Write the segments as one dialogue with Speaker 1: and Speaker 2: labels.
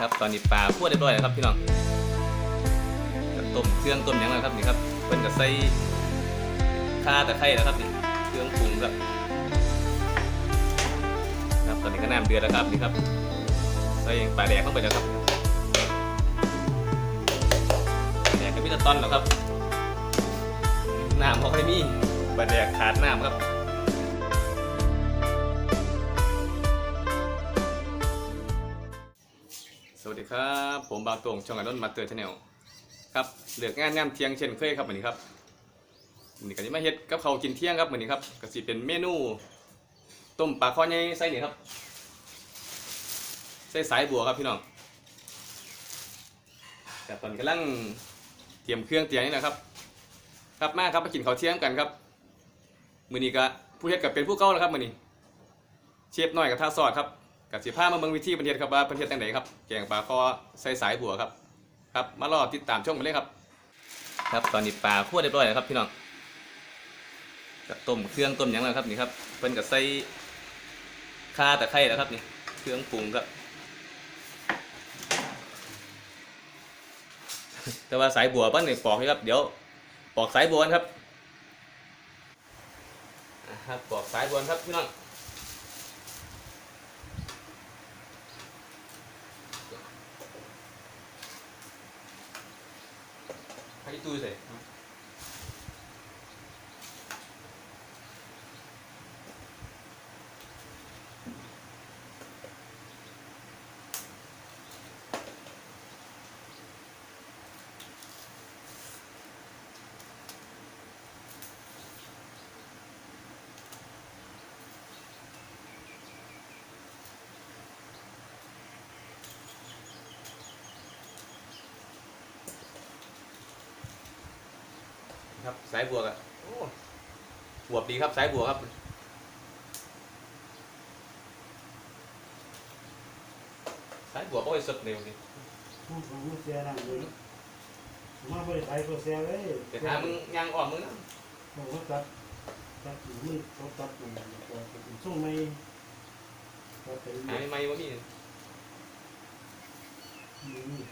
Speaker 1: ครับตอนนี้ปลาคั่วเรียบร้อยแล้วครับพี่น้องต้มเครื่องต้มยังแล้วครับนี่ครับเพิ่นก็ใส่ข่าตะไคร้แล้วครับนี่เครื่องปรุงครับครับตอนนี้ก็น้ำเดือดแล้วครับนี่ครับใส่ปลาแดกเข้าไปแล้วครับแดกก็มีแตะตอนแล้วครับน้ำพอค่อยมีปลาแดกขาดน้ำครับ ดีครับ ผมบาวตวงช่องอนนท์มาเตอร์ชาแนลครับเลือกงานงานเที่ยงเช่นเคยครับวันนี้ครับวันนี้ก็จะมาเฮ็ดกับเขาวกินเที่ยงครับวันนี้ครับก็สิเป็นเมนู ต้มปลาข้อใหญ่ใส่นี่ครับใส่สายบัวครับพี่น้องแต่ตอนกำลังเตรียมเครื่องเตรียมนี่แหละครับครับมาครับมากินข้าวเที่ยงกันครับมื้อนี้ก็ผู้เฮ็ดก็เป็นผู้เก่าแล้วครับมื้อนี้เชฟน้อยกับท่าซอดครับ กับสิพามาเบิ่งวิธีประเทศครับว่าประเทศจังไดครับแกงปลาคอใส่สายบัวครับครับมารอติดตามชมกันเลยครับ ครับตอนนี้ปลาคั่วเรียบร้อยแล้วครับพี่น้องกับต้มเครื่องต้มยังแล้วครับนี่ครับเพิ่นก็ใส่ข่าตะไคร้แล้วครับนี่เครื่องปรุงครับ แต่ว่าสายบัวปั้นนี่ปอกให้ครับเดี๋ยวปอกสายบัวครับครับปอกสายบัวครับพี่น้อง ให้ ครับสายบัวกอะโอ้บวบดีครับสายบัวครับ สายบัวก็ไปสดเร็วนี่
Speaker 2: พูดของมือเสียนั่นเลยมาบริไทยก็เสียเลย
Speaker 1: แต่ถ้ามึงยางอ่อนมึงนะ
Speaker 2: บอกว่าตัดตัดมือเขาตัดตรงนี้ก็เป็นช่วงไม่ตัดไป
Speaker 1: หาไม่ไม่ว่ามี
Speaker 2: นี่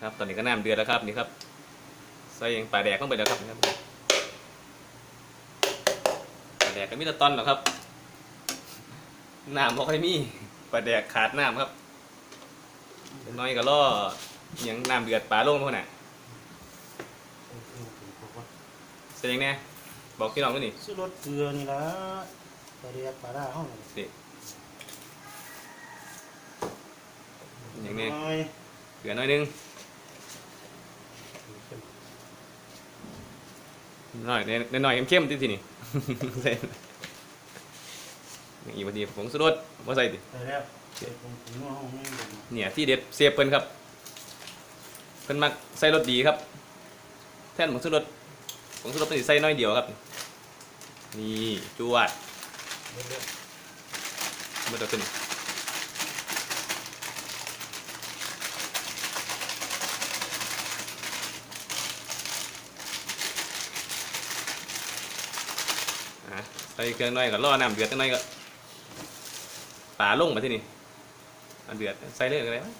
Speaker 1: ครับตอนนี้ก็น้ำเดือดแล้วครับนี่ครับ ใส่ปลาแดกลงไปแล้วครับนี่ครับปลาแดกก็มีแตะตอนหรอกครับน้ำพอค่อยมีปลาแดกขาดน้ำครับเดี๋ยวน้อยก็ล่ออิหยังน้ำเดือดปลาลงพวกน่ะเสร็จยังไงบอกพี่น้องด้วยนี่
Speaker 2: ซื้อรถเกลือนี่ละปลาเรียกปลาด้าห้อง
Speaker 1: สิอย่างนี้
Speaker 2: น้อย
Speaker 1: เกลือน้อยนึง น้อยน้อยน้อยเข้มๆที่ทีนี่ใส่อย่างอีกพอดีผงสุรสมาใส่ดิ
Speaker 2: ไปแล้วเก็บของถึงห้องนี่
Speaker 1: เนี่ยที่เด็ดเสียบเพิ่นครับเพิ่นมักใส่รสดีครับ แท่นผงสุรสผงสุรสเป็นสิใส่น้อยเดียวครับ นี่จวดมันจะเป็นอะใส่เครื่องน้อยก็รอน้ำเดือดจังน้อยก็ปลาลงมาที่นี่อันเดือดใส่เลยก็ได้มั้ย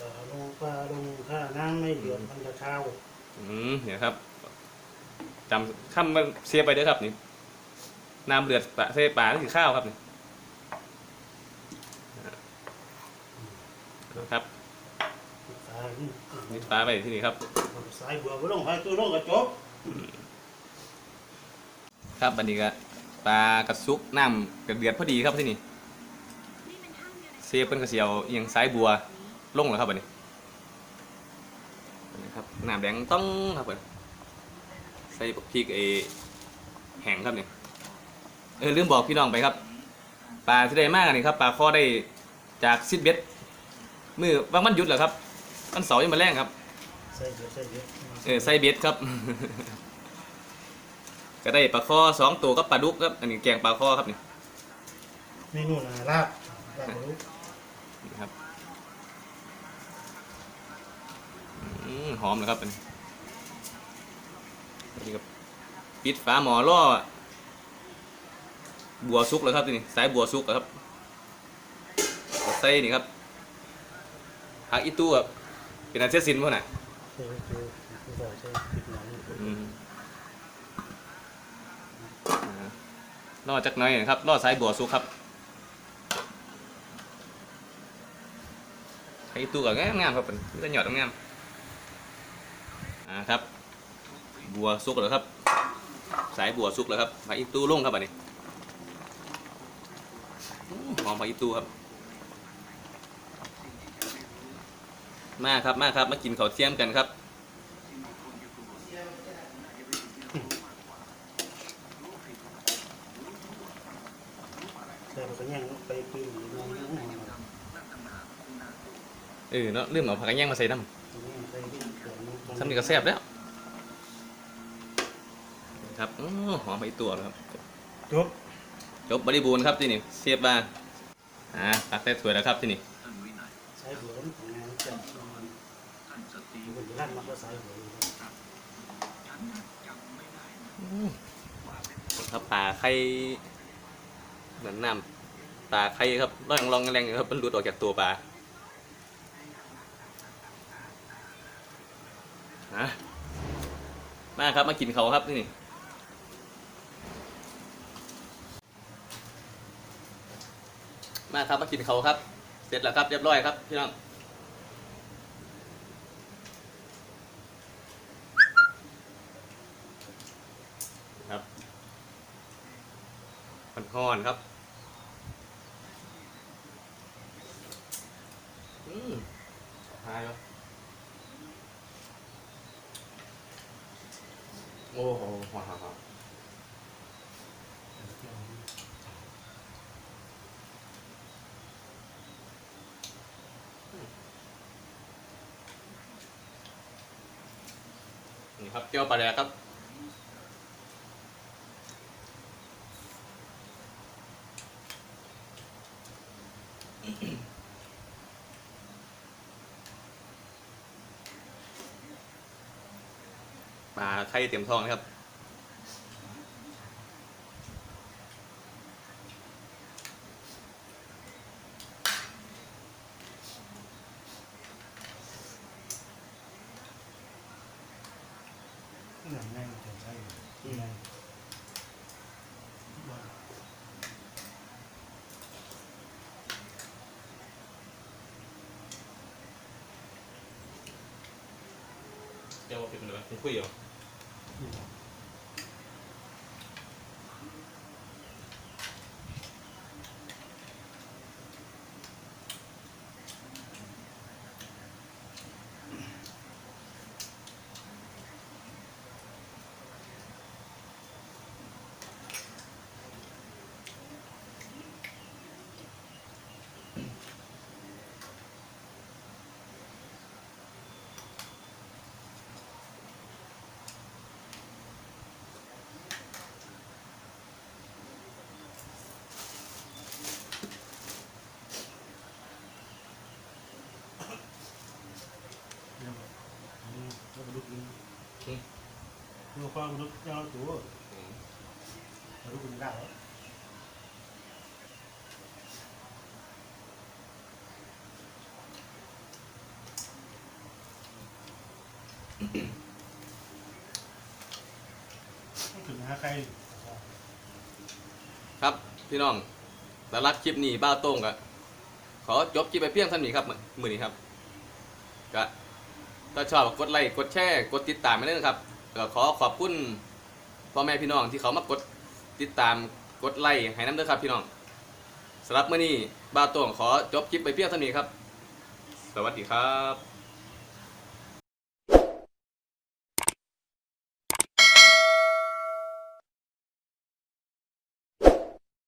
Speaker 2: ปลาลงปลาลงถ้าน้ำไม่เดือดมันจะข้าว
Speaker 1: อืมเนี่ยครับจำคำมันเสียไปเด้อครับนี่น้ำเดือดปลาใส่ปลานี่คือข้าวครับนี่ครับ
Speaker 2: ปลา
Speaker 1: นี่ปลาไปที่นี่ครับ
Speaker 2: สายบัวก็ลงให้ตัวลงกระจบ
Speaker 1: ครับอันนี้ก็ ปลากระซุกน้ำกระเดือดพอดีครับที่นี่เสียเป็นกระเสียวเอียงสายบัวลงแล้วครับอันนี้อันนี้ครับน้ำแดงต้องครับผมใส่พริกเอแห้งครับนี่เออลืมบอกพี่น้องไปครับปลาที่ได้มากนี่ครับปลาข้อได้จากซิดเบ็ดมือว่างมันหยุดเหรอครับวันเสาร์ยังมาแรงครับ
Speaker 2: ใส่เยอะใส่เยอะ
Speaker 1: เออไส้เบ็ดครับ ก็ได้ปลาข้อสองตัวกับปลาดุกครับ อันนี้แกงปลาข้อครับนี่
Speaker 2: เมนูน่าลาบลาบลูก
Speaker 1: นี่ครับอืมหอมเลยครับอันนี้อันนี้ก็ปิดฝาหม้อล่อบัวซุกแล้วครับทีนี่สายบัวซุกแล้วครับใส่นี่ครับหักอีตู้ครับเป็นอันเสร็จสิ้นพวกน่ะ
Speaker 2: ใช่คือคือใส่ใช่ติดหนัง
Speaker 1: อืมอ่ารอจากหน้อยนะครับรอสายบัวสุกครับหักอีตู้ก็งามๆครับเป็นมีแต่หยอดงามอ่าครับบัวสุกแล้วครับ สายบัวสุกแล้วครับหักอีตู้ลงครับอันนี้หอมหักอีตู้ครับมาครับมาครับมากินข้าวเทียมกันครับ
Speaker 2: ใส่ไป แย่งไปปีนน้องน้องน้องน้อง
Speaker 1: เออเนาะเรื่องเอาผักกระแยงมาใส่น้
Speaker 2: ใส่ที่เกิดน้องำ
Speaker 1: ซ้ำนี่ก็แซ่บแล้ว ครับอื้อหอมไปตัวแล้วครับ
Speaker 2: จบ
Speaker 1: จบบริบูรณ์ครับที่นี่เสียบมาอ่าตักได้ถ้วยแล้วครับที่นี่
Speaker 2: ใช้หัวของงานจัดมันมันจะลั่นมันก็ใส่หัว
Speaker 1: ครับปลาไข่เหมือนน้ำ ปลาไข่ครับร่องรองแรงๆครับมันหลุดออกจากตัวปลานะมาครับมากินเขาครับนี่มาครับมากินเขาครับ เสร็จแล้วครับเรียบร้อยครับพี่น้องครับมันห่อนครับ อืมหายแล้วโอ้โหว้าวนี่ครับเจียวปลาแดกครับ ไข่เต็มทองนะครับ
Speaker 2: หนังง่ายจะใช้ง่า
Speaker 1: เดี๋ยวเป็นอะไรเป็นคุยเหรอ
Speaker 2: แล้วก็ลุกนี่ดูความลุกยาวตัวลุกขึ้นได้ถึงหาใคร
Speaker 1: ครับพี่น้องสำหรับคลิปนี้บ้าโต้งก็ขอจบคลิปไปเพียงเท่านี้ครับมือมือนี้ครับก็ ถ้าชอบกดไลค์กดแชร์กดติดตามไปเลยนะครับก็ขอขอบคุณพ่อแม่พี่น้องที่เขามากดติดตามกดไลค์ให้น้ำเด้อครับพี่น้องสำหรับมื้อนี้บ้าโต้งขอจบคลิปไปเพียงเท่านี้ครับ สวัสดีครับ